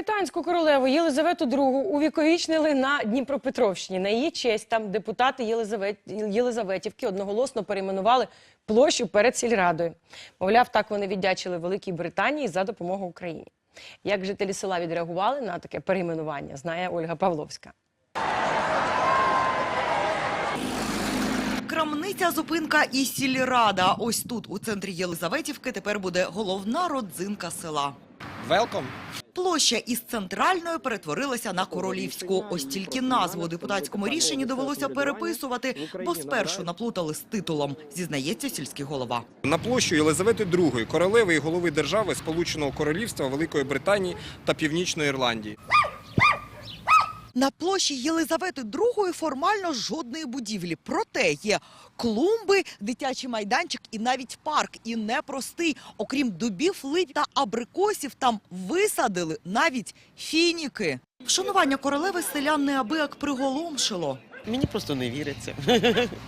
Британську королеву Єлизавету II увіковічнили на Дніпропетровщині. На її честь там депутати Єлизавет... Єлизаветівки одноголосно перейменували площу перед сільрадою. Мовляв, так вони віддячили Великій Британії за допомогу Україні. Як жителі села відреагували на таке перейменування, знає Ольга Павловська. Крамниця, зупинка і сільрада. Ось тут, у центрі Єлизаветівки, тепер буде головна родзинка села. Welcome. Площа із центральної перетворилася на королівську. Ось тільки назву у депутатському рішенні довелося переписувати, бо спершу наплутали з титулом, зізнається сільський голова. На площу Єлизавети II, королеви і голови держави Сполученого Королівства Великої Британії та Північної Ірландії. На площі Єлизавети II формально жодної будівлі. Проте є клумби, дитячий майданчик і навіть парк. І непростий. Окрім дубів, лип та абрикосів, там висадили навіть фініки. Вшанування королеви селян неабияк приголомшило. Мені просто не віриться.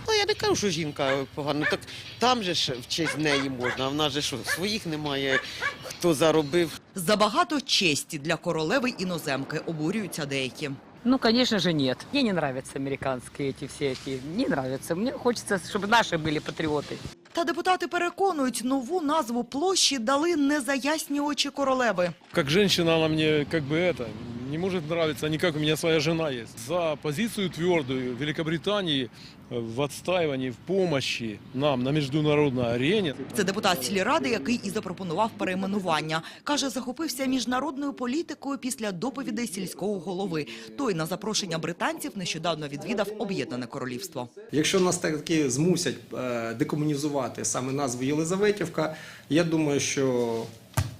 Ну я не кажу, що жінка погано. Так там же ж в честь неї можна. А в нас же що своїх немає. Хто заробив? Забагато честі для королеви іноземки обурюються деякі. Ну, конечно же, нет. Мне не нравятся американские эти все эти. Не нравятся. Мне хочется, чтобы наши были патриоты. Та депутати переконують, нову назву площі дали не за ясні очі королеви. Как женщина она мне как бы это не может нравиться, не как у меня своя жена есть. За позицию твердую Великобритании э, в отстаивании, в помощи нам на международной арене. Це депутат сільради, який і запропонував перейменування. Каже, захопився міжнародною політикою після доповідей сільського голови. Той на запрошення британців нещодавно відвідав Об'єднане Королівство. Якщо нас таки змусять е, декомунізувати саме назву Єлизаветівка, я думаю, що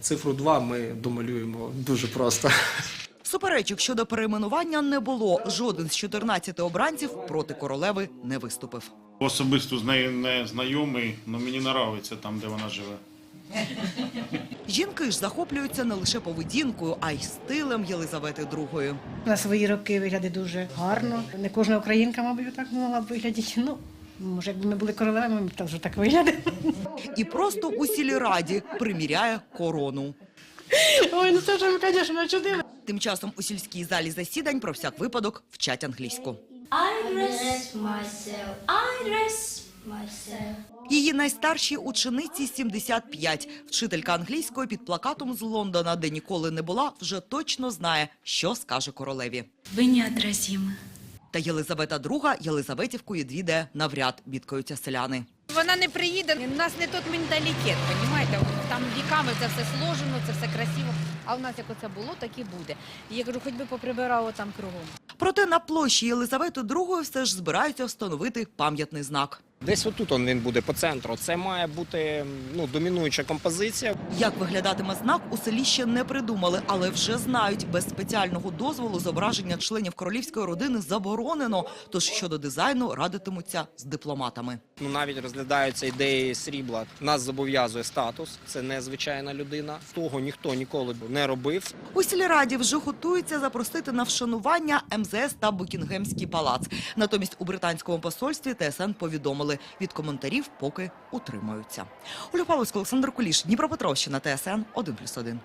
цифру 2 ми домалюємо дуже просто. Суперечок щодо перейменування не було. Жоден з 14 обранців проти королеви не виступив. Особисто з нею не знайомий, але мені подобається там, де вона живе. Жінки ж захоплюються не лише поведінкою, а й стилем Єлизавети II. На свої роки виглядає дуже гарно. Не кожна українка, мабуть, так могла б виглядати. Ну, може, якби ми були королевами, ми б теж так виглядали. І просто у сільраді приміряє корону. Ой, ну це ж звісно, чудили. Тим часом у сільській залі засідань про всяк випадок вчать англійську. I dress myself. I dress myself. Її найстаршій учениці 75. Вчителька англійської під плакатом з Лондона, де ніколи не була, вже точно знає, що скаже королеві. Ви неотразимы. Та Єлизавета II Єлизаветівку відвідає навряд, бідкаються селяни. Вона не приїде, у нас не тот менталітет, розумієте? Там віками це все сложено, це все красиво. А у нас як оце було, так і буде. І я кажу, хоч би поприбирало там кругом. Проте на площі Єлизавети II все ж збираються встановити пам'ятний знак. Десь отут он він буде по центру. Це має бути ну, домінуюча композиція. Як виглядатиме знак, у селі ще не придумали, але вже знають, без спеціального дозволу зображення членів королівської родини заборонено. Тож щодо дизайну радитимуться з дипломатами. Ну навіть розглядаються ідеї срібла. Нас зобов'язує статус. Це незвичайна людина. Того ніхто ніколи не робив. У сільраді вже готуються запросити на вшанування МЗС та Букінгемський палац. Натомість у британському посольстві ТСН повідомили, від коментарів поки утримуються. Оля Павловська, Олександр Куліш, Дніпропетровщина, ТСН 1+,1.